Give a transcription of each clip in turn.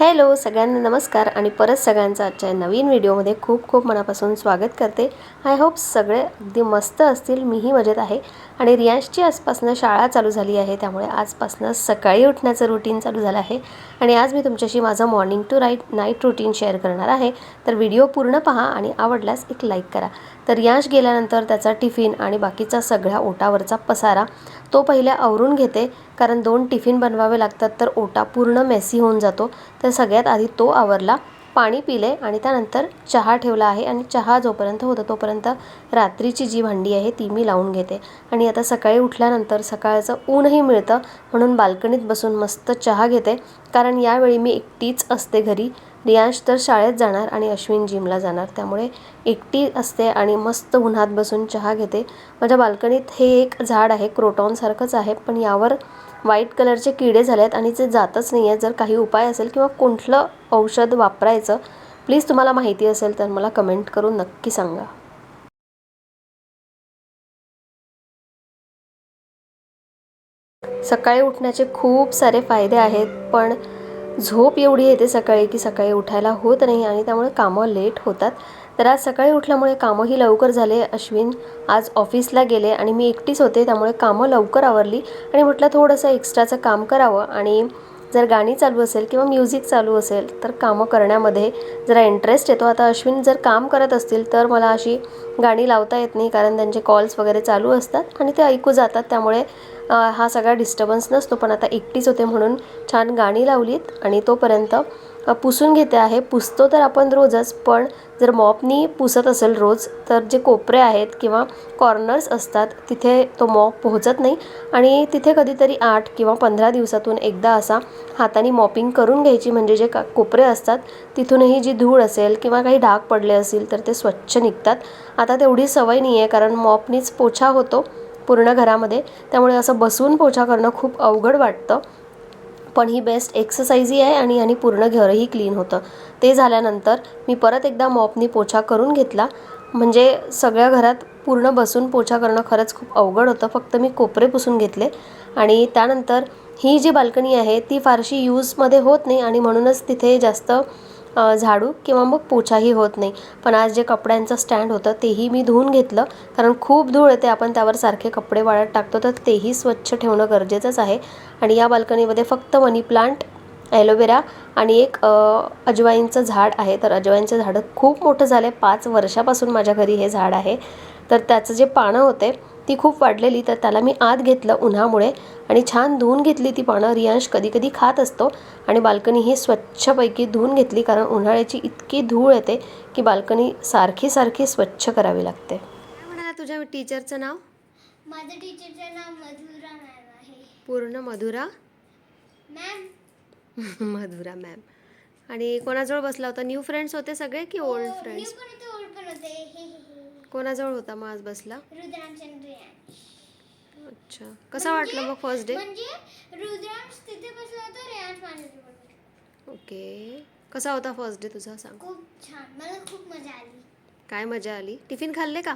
Hello सगळ्यांना नमस्कार आणि परत सगळ्यांचं आजच्या नवीन व्हिडिओमध्ये खूप खूप मनापासून स्वागत करते. आय होप सगळे अगदी मस्त असतील मीही मजेत आहे. आणि रियांशची आजपासनं शाळा चालू झाली आहे त्यामुळे आजपासनं सकाळी उठण्याचं रुटीन चालू झालं आहे. आणि आज मी तुमच्याशी माझं morning to right night routine share करणार आहे. तर व्हिडिओ पूर्ण पहा आणि आवडल्यास एक लाईक करा. तर रियांश गेल्यानंतर त्याचा टिफिन आणि बाकीचा सगळ्या ओटावरचा पसारा तो पहिल्या आवरून घेते. कारण दोन टिफिन बनवावे लागतात तर ओटा पूर्ण मेसी होऊन जातो. तर सगळ्यात आधी तो आवरला पाणी पिले आणि त्यानंतर चहा ठेवला आहे आणि चहा जोपर्यंत होतो तोपर्यंत रात्रीची जी भांडी आहे ती मी लावून घेते. आणि आता सकाळी उठल्यानंतर सकाळचं ऊनही मिळतं म्हणून बाल्कनीत बसून मस्त चहा घेते. कारण यावेळी मी एकटीच असते घरी. रियांश तर शाळेत जाणार आणि अश्विन जिमला जाणार. त्यामुळे एकटी असते आणि मस्त उन्हात बसून चहा घेते. माझ्या बाल्कनीत हे एक झाड आहे क्रोटॉनसारखंच आहे पण यावर व्हाईट कलरचे किडे झाले आहेत आणि ते जातच नाही आहेत. जर काही उपाय असेल किंवा कुठलं औषध वापरायचं प्लीज तुम्हाला माहिती असेल तर मला कमेंट करून नक्की सांगा. सकाळी उठण्याचे खूप सारे फायदे आहेत पण झोप एवढी येते सकाळी की सकाळी उठायला होत नाही आणि त्यामुळे कामं लेट होतात. तर आज सकाळी उठल्यामुळे कामंही लवकर झाले. अश्विन आज ऑफिसला गेले आणि मी एकटीच होते त्यामुळे कामं लवकर आवरली आणि म्हटलं थोडंसं एक्स्ट्राचं काम करावं आणि जर गाणी चालू असेल किंवा म्युझिक चालू असेल तर कामं करण्यामध्ये जरा इंटरेस्ट येतो. आता अश्विन जर काम करत असतील तर मला अशी गाणी लावता येत नाही कारण त्यांचे कॉल्स वगैरे चालू असतात आणि ते ऐकू जातात. त्यामुळे हा सगळा डिस्टर्बन्स नसतो. पण आता एकटीच होते म्हणून छान गाणी लावलीत आणि तोपर्यंत पुसून घेते आहे. पुसतो तर आपण रोजच पण जर मॉपनी पुसत असेल रोज तर जे कोपरे आहेत किंवा कॉर्नर्स असतात तिथे तो मॉप पोहोचत नाही. आणि तिथे कधीतरी आठ किंवा पंधरा दिवसातून एकदा असा हाताने मॉपिंग करून घ्यायची म्हणजे जे का कोपरे असतात तिथूनही जी धूळ असेल किंवा काही डाग पडले असतील तर ते स्वच्छ निघतात. आता तेवढी सवय नाही आहे कारण मॉपनीच पोछा होतो पूर्ण घरामध्ये. त्यामुळे असं बसून पोछा करणं खूप अवघड वाटतं. पण ही बेस्ट एक्सरसाइजही आहे आणि आणि पूर्ण घरही क्लीन होतं. ते झाल्यानंतर मी परत एकदा मॉपनी पोछा करून घेतला. म्हणजे सगळ्या घरात पूर्ण बसून पोछा करणं खरंच खूप अवघड होतं. फक्त मी कोपरे पुसून घेतले. आणि त्यानंतर ही जी बाल्कनी आहे ती फारशी यूजमध्ये होत नाही आणि म्हणूनच तिथे जास्त झाडू किंवा मग पोछाही होत नाही. पण आज जे कपड्यांचं स्टँड होतं तेही मी धुवून घेतलं. कारण खूप धूळ येते आपण त्यावर सारखे कपडे वाळत टाकतो तर तेही स्वच्छ ठेवणं गरजेचंच आहे. आणि या बाल्कनीमध्ये फक्त मनी प्लांट ॲलोवेरा आणि एक अजवाईनचं अजवाईंचं झाड आहे. तर अजवाईनचं झाडं खूप मोठं झालं आहे पाच वर्षापासून माझ्या घरी हे झाड आहे. तर त्याचं जे पानं होते ती खूप वाढलेली तर त्याला मी आत घेतलं उन्हामुळे. आणि छान धुवून घेतली ती पानं. रियांश कधी कधी खात असतो आणि बाल्कनी ही स्वच्छपैकी धुवून घेतली कारण उन्हाळ्याची इतकी धूळ येते की बाल्कनी सारखी सारखी स्वच्छ करावी लागते. काय म्हणाला तुझ्या टीचरचं नाव? माझ्या टीचरचं नाव मधुरा मॅम आहे. पूर्ण मधुरा? मॅम मधुरा मॅम आणि कोणाजवळ बसला होता? न्यू फ्रेंड्स होते सगळे की ओल्ड न्यू फ्रेंड्स पण होते ओल्ड पण होते. कोणाजवळ होता मग आज बसला? रुद्रांचंद्र. अच्छा. कसा वाटला मग फर्स्ट डे म्हणजे रुद्रांश तिथे बसला होता रेयांश माझ्याजवळ बसला. ओके. कसा होता फर्स्ट डे तुझा सांग? खूप छान. मला खूप मजा आली. काय मजा आली? टिफिन खाल्ले का?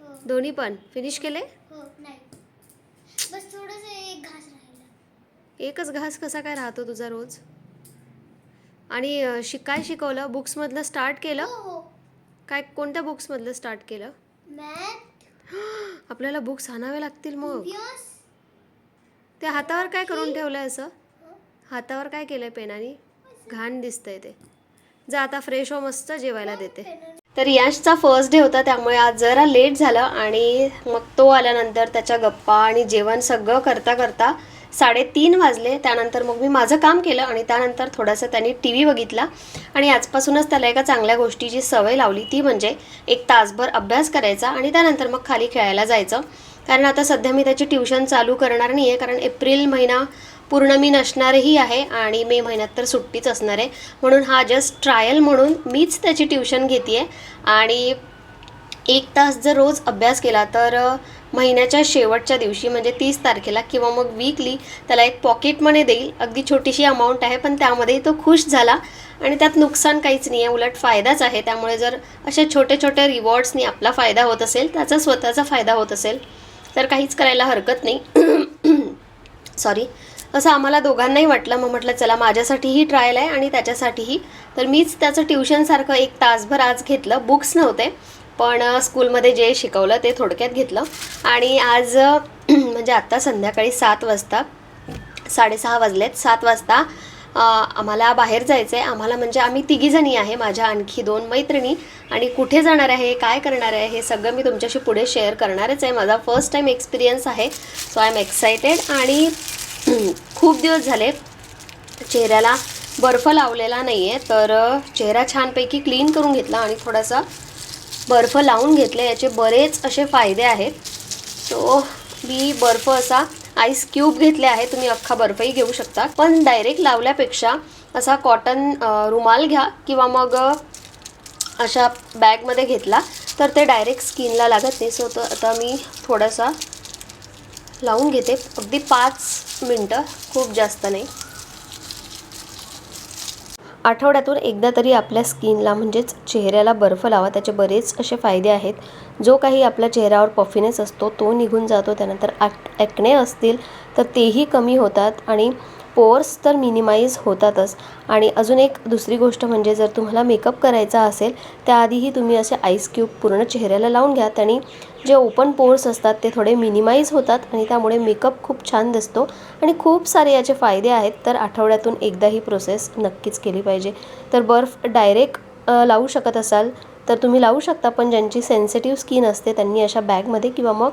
हो. दोन्ही पण? फिनिश केले? हो नाही. बस थोडंसं एक घास राहिला. एकच घास कसा काय राहतो तुझा रोज? आणि अं, शिक काय शिकवलं? बुक्समधलं स्टार्ट केलं? हो हो. काय कोणत्या बुक्समधलं स्टार्ट केलं? मॅथ. आपल्याला बुक्स आणावे लागतील मग. ते हातावर काय करून ठेवलंय असं? हातावर काय केलंय पेनाने? घाण दिसतंय ते. जा आता फ्रेश हो मस्त जेवायला देते. तर यशचा फर्स्ट डे होता त्यामुळे आज जरा लेट झालं आणि मग तो आल्यानंतर त्याच्या गप्पा आणि जेवण सगळं करता करता साडेतीन वाजले त्यानंतर मग मी माझं काम केलं आणि त्यानंतर थोडासा त्यांनी टी व्ही बघितला. आणि आजपासूनच त्याला एका चांगल्या गोष्टीची सवय लावली ती म्हणजे एक तासभर अभ्यास करायचा आणि त्यानंतर मग खाली खेळायला जायचं. कारण आता सध्या मी त्याची ट्युशन चालू करणार नाही आहे कारण एप्रिल महिना पूर्ण मी नसणारही आहे आणि मे महिन्यात तर सुट्टीच असणार आहे. म्हणून हा जस्ट ट्रायल म्हणून मीच त्याची ट्युशन घेते आहे आणि एक तास जर रोज अभ्यास केला तर महिन्याच्या शेवटच्या दिवशी म्हणजे तीस तारखेला किंवा मग वीकली त्याला एक पॉकेट मनी देईल. अगदी छोटीशी अमाऊंट आहे पण त्यामध्ये तो खुश झाला. आणि त्यात नुकसान काहीच नाही आहे उलट फायदाच आहे. त्यामुळे जर असे छोटे छोटे रिवॉर्ड्सनी आपला फायदा होत असेल त्याचा स्वतःचा फायदा होत असेल तर काहीच करायला हरकत नाही. सॉरी असं आम्हाला दोघांनाही वाटलं. मग म्हटलं चला माझ्यासाठीही ट्रायल आहे आणि त्याच्यासाठीही. तर मीच त्याचं ट्युशनसारखं एक तासभर आज घेतलं. बुक्स नव्हते. पण स्कूलमध्ये जे शिकवलं ते थोडक्यात घेतलं. आणि आज म्हणजे आत्ता संध्याकाळी सात वाजता साडेसहा वाजलेत सात वाजता आम्हाला बाहेर जायचं आहे आम्हाला म्हणजे आम्ही तिघीजणी आहे माझ्या आणखी दोन मैत्रिणी. आणि कुठे जाणार आहे काय करणार आहे हे सगळं मी तुमच्याशी पुढे शेअर करणारच आहे. माझा फर्स्ट टाईम एक्सपिरियन्स आहे सो आय एम एक्सायटेड आणि खूप दिवस झाले चेहऱ्याला बर्फ लावलेला नाही आहे तर चेहरा छानपैकी क्लीन करून घेतला आणि थोडासा बर्फ लावून घेतले याचे बरेच असे फायदे आहेत. सो मी बर्फ असा आईस क्यूब घेतले आहे तुम्ही अख्खा बर्फही घेऊ शकता. पण डायरेक्ट लावल्यापेक्षा असा कॉटन रुमाल घ्या किंवा मग अशा बॅगमध्ये घेतला तर ते डायरेक्ट स्किनला लागत नाही. सो तर आता मी थोडासा लावून घेते. अगदी पाच मिनटं खूप जास्त नाही. आठवड्यातून एकदा तरी आपल्या स्किनला म्हणजेच चेहऱ्याला बर्फ लावा. त्याचे बरेच असे फायदे आहेत. जो काही आपल्या चेहऱ्यावर पफिनेस असतो तो निघून जातो. त्यानंतर ॲक ॲक्ने असतील तर तेही कमी होतात. आणि पोर्स तर मिनिमाइज होतातच. आणि अजून एक दुसरी गोष्ट म्हणजे जर तुम्हाला मेकअप करायचा असेल त्याआधीही तुम्ही असे आईस क्यूब पूर्ण चेहऱ्याला लावून घ्या. त्याने जे ओपन पोर्स असतात ते थोडे मिनिमाइज होतात आणि त्यामुळे मेकअप खूप छान दिसतो. आणि खूप सारे याचे फायदे आहेत तर आठवड्यातून एकदा ही प्रोसेस नक्कीच केली पाहिजे. तर बर्फ डायरेक्ट लावू शकत असाल तर तुम्ही लावू शकता पण ज्यांची सेन्सिटिव्ह स्किन असते त्यांनी अशा बॅगमध्ये किंवा मग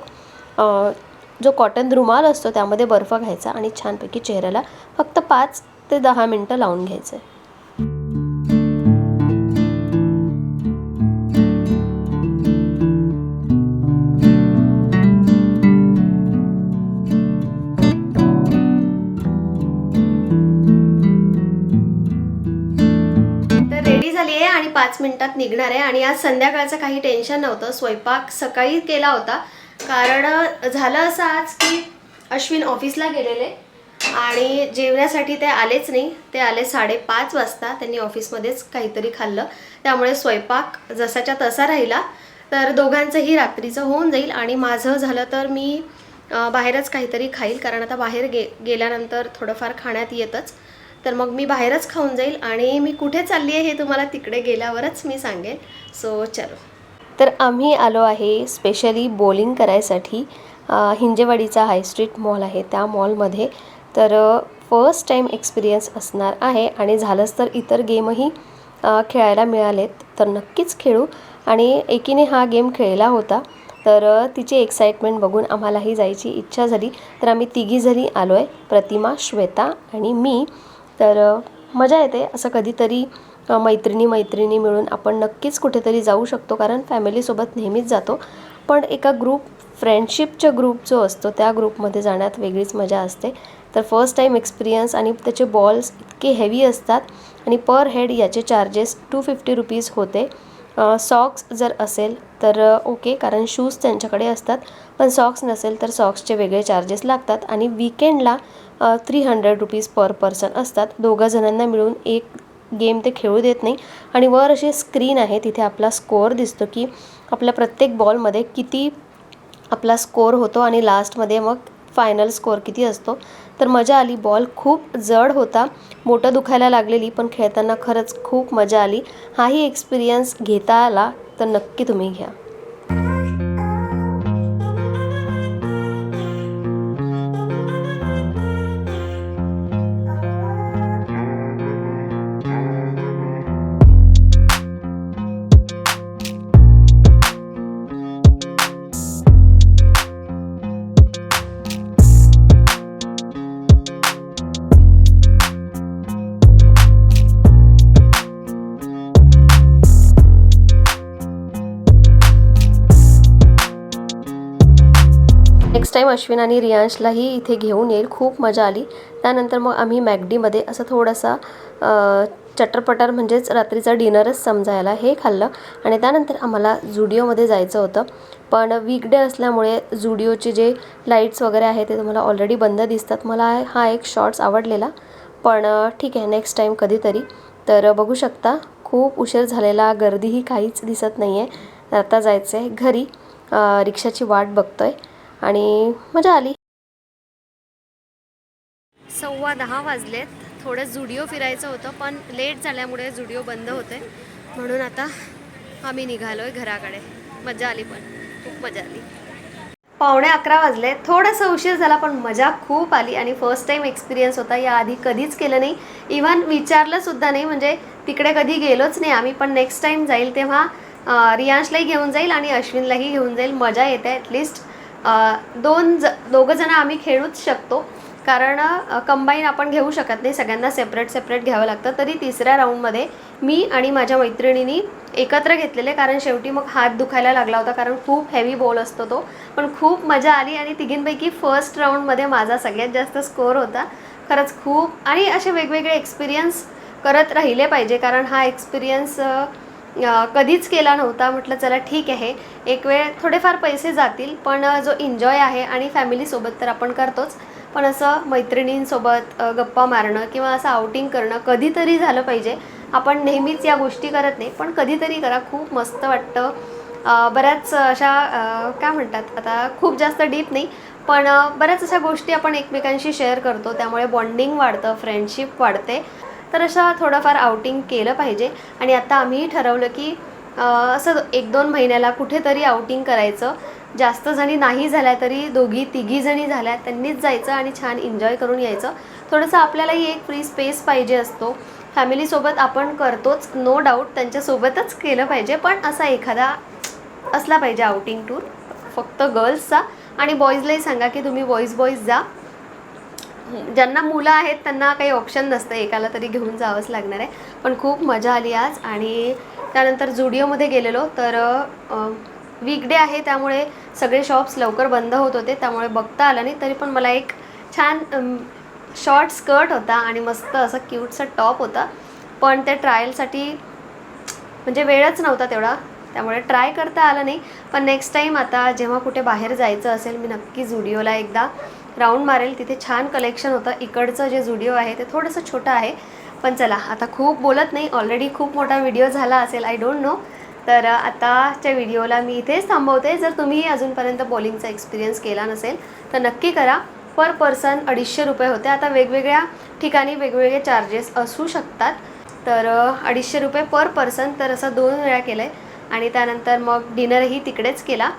जो कॉटन रुमाल असतो त्यामध्ये बर्फ घ्यायचा आणि छानपैकी चेहऱ्याला फक्त पाच ते दहा मिनटं लावून घ्यायचं. आहे तर रेडी आणि पाच मिनिटात निघणार आहे. आणि आज संध्याकाळचं काही टेन्शन नव्हतं. स्वयंपाक सकाळी केला होता. कारण झालं असं आज की अश्विन ऑफिसला गेलेले आणि जेवण्यासाठी ते आलेच नाही. ते आले साडेपाच वाजता. त्यांनी ऑफिसमध्येच काहीतरी खाल्लं. त्यामुळे स्वयंपाक जसाच्या तसा राहिला. तर दोघांचंही रात्रीचं होऊन जाईल आणि माझं झालं तर मी बाहेरच काहीतरी खाईल. कारण आता बाहेर गे गेल्यानंतर थोडंफार खाण्यात येतच. तर मग मी बाहेरच खाऊन जाईल आणि मी कुठे चालली आहे हे तुम्हाला तिकडे गेल्यावरच मी सांगेन. सो चलो. तर आम्ही आलो आहे स्पेशली बॉलिंग करायसाठी हिंजेवाडीचा हाय स्ट्रीट मॉल आहे. त्या मॉलमध्ये तर फर्स्ट टाईम एक्सपिरियन्स असणार आहे आणि झालंच तर इतर गेमही खेळायला मिळालेत. तर नक्कीच खेळू. आणि एकीने हा गेम खेळला होता. तर तिची एक्साइटमेंट बघून आम्हालाही जायची इच्छा झाली. तर आम्ही तिघी जरी आलो आहे प्रतिमा श्वेता आणि मी. तर मजा येते असं कधीतरी मैत्रिणी मैत्रिणी मिळून आपण नक्कीच कुठेतरी जाऊ शकतो कारण फॅमिलीसोबत नेहमीच जातो. पण एका ग्रुप फ्रेंडशिपचा ग्रुप जो असतो त्या ग्रुपमध्ये जाण्यात वेगळीच मजा असते. तर फर्स्ट टाईम एक्सपिरियन्स आणि त्याचे बॉल्स इतके हेवी असतात आणि पर हेड याचे चार्जेस टू फिफ्टी रुपीज होते. सॉक्स जर असेल तर ओके कारण शूज त्यांच्याकडे असतात. पण सॉक्स नसेल तर सॉक्सचे वेगळे चार्जेस लागतात आणि विकेंडला three hundred rupees per person असतात. दोघं जणांना मिळून एक गेम ते खेळू देत नाही. आणि वर अशी स्क्रीन आहे तिथे आपला स्कोअर दिसतो की आपल्या प्रत्येक बॉलमध्ये किती आपला स्कोअर होतो आणि लास्टमध्ये मग फायनल स्कोअर किती असतो. तर मजा आली बॉल खूप जड होता. मोठं दुखायला लागलेली पण खेळताना खरंच खूप मजा आली. हाही एक्सपिरियन्स घेता आला तर नक्की तुम्ही घ्या. नेक्स्ट टाईम अश्विन आणि रियांशलाही इथे घेऊन येईल. खूप मजा आली. त्यानंतर मग आम्ही मॅगडीमध्ये असं थोडासा चटरपटर म्हणजेच रात्रीचा डिनरच समजायला हे खाल्लं. आणि त्यानंतर आम्हाला जुडिओमध्ये जायचं होतं. पण वीकडे असल्यामुळे जुडिओचे जे लाईट्स वगैरे आहे ते तुम्हाला ऑलरेडी बंद दिसतात. मला हा एक शॉर्ट्स आवडलेला. पण ठीक आहे नेक्स्ट टाईम कधीतरी. तर बघू शकता खूप उशीर झालेला गर्दीही काहीच दिसत नाही आहे आता जायचं आहे घरी रिक्षाची वाट बघतो आहे आणि मजा आली. सव्वा दहा वाजलेत. थोडं जुडिओ फिरायचं होतं पण लेट झाल्यामुळे जुडिओ बंद होते. म्हणून आता आम्ही निघालो आहे घराकडे. मजा आली पण. खूप मजा आली. पावणे अकरा वाजले. थोडंसं उशीर झाला पण मजा खूप आली आणि फर्स्ट टाईम एक्सपिरियन्स होता. याआधी कधीच केलं नाही. इव्हन विचारलंसुद्धा नाही. म्हणजे तिकडे कधी गेलोच नाही आम्ही पण नेक्स्ट टाईम जाईल तेव्हा रियांशलाही घेऊन जाईल आणि अश्विनलाही घेऊन जाईल. मजा येते. ॲटलिस्ट दोन ज दोघं जण आम्ही खेळूच शकतो. कारण कंबाईन आपण घेऊ शकत नाही. सगळ्यांना सेपरेट सेपरेट घ्यावं लागतं. तरी तिसऱ्या राऊंडमध्ये मी आणि माझ्या मैत्रिणींनी एकत्र घेतलेले. कारण शेवटी मग हात दुखायला लागला होता. कारण खूप हेवी बॉल असतो तो. पण खूप मजा आली आणि तिघींपैकी फर्स्ट राऊंडमध्ये माझा सगळ्यात जास्त स्कोअर होता. खरंच खूप आणि असे वेगवेगळे एक्सपिरियन्स करत राहिले पाहिजे. कारण हा एक्सपिरियन्स कधीच केला नव्हता. म्हटलं चला ठीक आहे. एक वेळ थोडेफार पैसे जातील पण जो एन्जॉय आहे आणि फॅमिलीसोबत तर आपण करतोच. पण असं मैत्रिणींसोबत गप्पा मारणं किंवा असं आउटिंग करणं कधीतरी झालं पाहिजे. आपण नेहमीच या गोष्टी करत नाही पण कधीतरी करा. खूप मस्त वाटतं. बऱ्याच अशा काय म्हणतात आता खूप जास्त डीप नाही पण बऱ्याच अशा गोष्टी आपण एकमेकांशी शेअर करतो. त्यामुळे बॉन्डिंग वाढतं फ्रेंडशिप वाढते. तर अशा थोडंफार आउटिंग केलं पाहिजे. आणि आता आम्ही ठरवलं की असं एक दोन महिन्याला कुठेतरी आउटिंग करायचं. जास्त जणी नाही झाल्या तरी दोघी तिघी जणी झाल्या त्यांनीच जायचं आणि छान एन्जॉय करून यायचं. थोडंसं आपल्यालाही एक फ्री स्पेस पाहिजे असतो. फॅमिलीसोबत आपण करतोच नो डाऊट त्यांच्यासोबतच केलं पाहिजे. पण असा एखादा असला पाहिजे आउटिंग टूर फक्त गर्ल्सचा आणि बॉईजलाही सांगा की तुम्ही बॉईज बॉईज जा. ज्यांना मुलं आहेत त्यांना काही ऑप्शन नसतं. एकाला तरी घेऊन जावंच लागणार आहे. पण खूप मजा आली आज आणि त्यानंतर जुडिओमध्ये गेलेलो. तर वीकडे आहे त्यामुळे सगळे शॉप्स लवकर बंद होत होते. त्यामुळे बघता आलं नाही. तरी पण मला एक छान शॉर्ट स्कर्ट होता आणि मस्त असं क्यूटचा टॉप होता. पण ते ट्रायलसाठी म्हणजे वेळच नव्हता तेवढा. त्यामुळे ट्राय करता आलं नाही. पण नेक्स्ट टाईम आता जेव्हा कुठे बाहेर जायचं असेल मी नक्की झुडिओला एकदा राऊंड मारेल तिथे छान कलेक्शन होतं. इकडचं जे झुडिओ आहे ते थोडंसं छोटं आहे. पण चला आता खूप बोलत नाही. ऑलरेडी खूप मोठा व्हिडिओ झाला असेल आय डोंट नो तर आताच्या व्हिडिओला मी इथेच थांबवते. जर तुम्ही अजूनपर्यंत बॉलिंगचा एक्सपिरियन्स केला नसेल तर नक्की करा. पर पर्सन अडीचशे रुपये होते. आता वेगवेगळ्या ठिकाणी वेगवेगळे चार्जेस असू शकतात. तर अडीचशे रुपये पर पर्सन तर असं दोन वेळा केलं आहे आणि त्यानंतर मग डिनरही तिकडेच केला.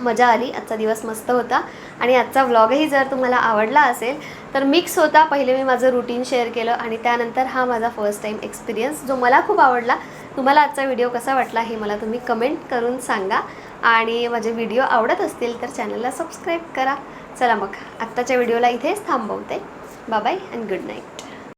मजा आली. आजचा दिवस मस्त होता. आणि आजचा व्लॉगही जर तुम्हाला आवडला असेल तर मिक्स होता. पहिले मी माझं रुटीन शेअर केलं आणि त्यानंतर हा माझा फर्स्ट टाईम एक्सपिरियन्स जो मला खूप आवडला. तुम्हाला आजचा व्हिडिओ कसा वाटला हे मला तुम्ही कमेंट करून सांगा. आणि माझे व्हिडिओ आवडत असतील तर चॅनलला सबस्क्राईब करा. चला मग आत्ताच्या व्हिडिओला इथेच थांबवते. Bye and good night